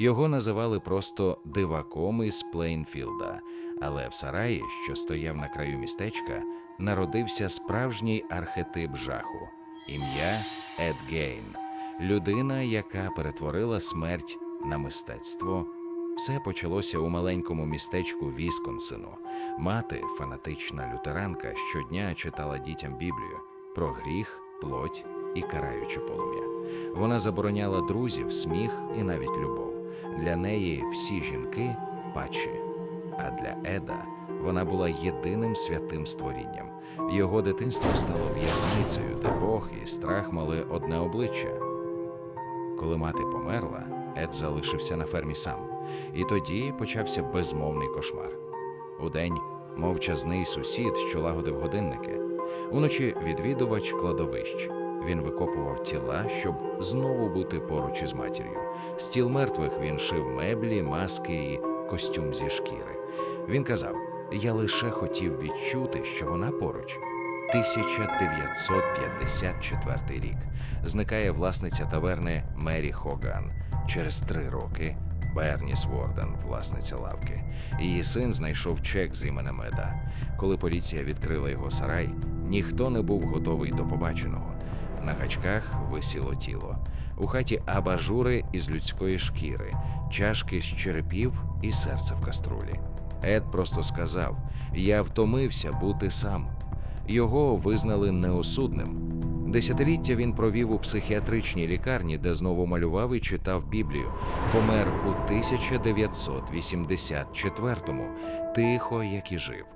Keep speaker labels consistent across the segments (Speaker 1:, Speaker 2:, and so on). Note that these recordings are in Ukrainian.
Speaker 1: Його називали просто диваком із Плейнфілда, але в сараї, що стояв на краю містечка, народився справжній архетип жаху ім'я Ед Гейн, людина, яка перетворила смерть на мистецтво. Все почалося у маленькому містечку Вісконсину. Мати, фанатична лютеранка, щодня читала дітям Біблію про гріх, плоть і караюче полум'я. Вона забороняла друзів, сміх і навіть любов. Для неї всі жінки пачі. А для Еда вона була єдиним святим створінням. Його дитинство стало в'язницею, де Бог і страх мали одне обличчя. Коли мати померла, Ед залишився на фермі сам, і тоді почався безмовний кошмар. Удень мовчазний сусід, що лагодив годинники. Уночі відвідувач кладовищ. Він викопував тіла, щоб знову бути поруч із матір'ю. Стіл мертвих він шив меблі, маски і костюм зі шкіри. Він казав: Я лише хотів відчути, що вона поруч. 1954 рік зникає власниця таверни Мері Хоган. Через три роки Берніс Ворден, власниця лавки. Її син знайшов чек з іменем Еда. Коли поліція відкрила його сарай, ніхто не був готовий до побаченого. На гачках висіло тіло. У хаті абажури із людської шкіри, чашки з черепів і серце в каструлі. Ед просто сказав: Я втомився бути сам. Його визнали неосудним. Десятиліття він провів у психіатричній лікарні, де знову малював і читав Біблію. Помер у 1984-му, тихо, як і жив.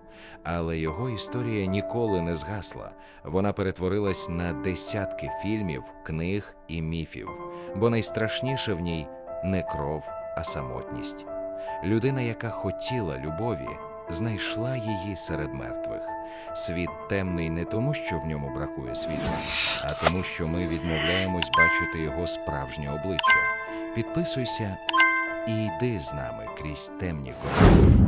Speaker 1: Але його історія ніколи не згасла. Вона перетворилась на десятки фільмів, книг і міфів. Бо найстрашніше в ній не кров, а самотність. Людина, яка хотіла любові, знайшла її серед мертвих. Світ темний не тому, що в ньому бракує світла, а тому, що ми відмовляємось бачити його справжнє обличчя. Підписуйся і йди з нами крізь темні коридори.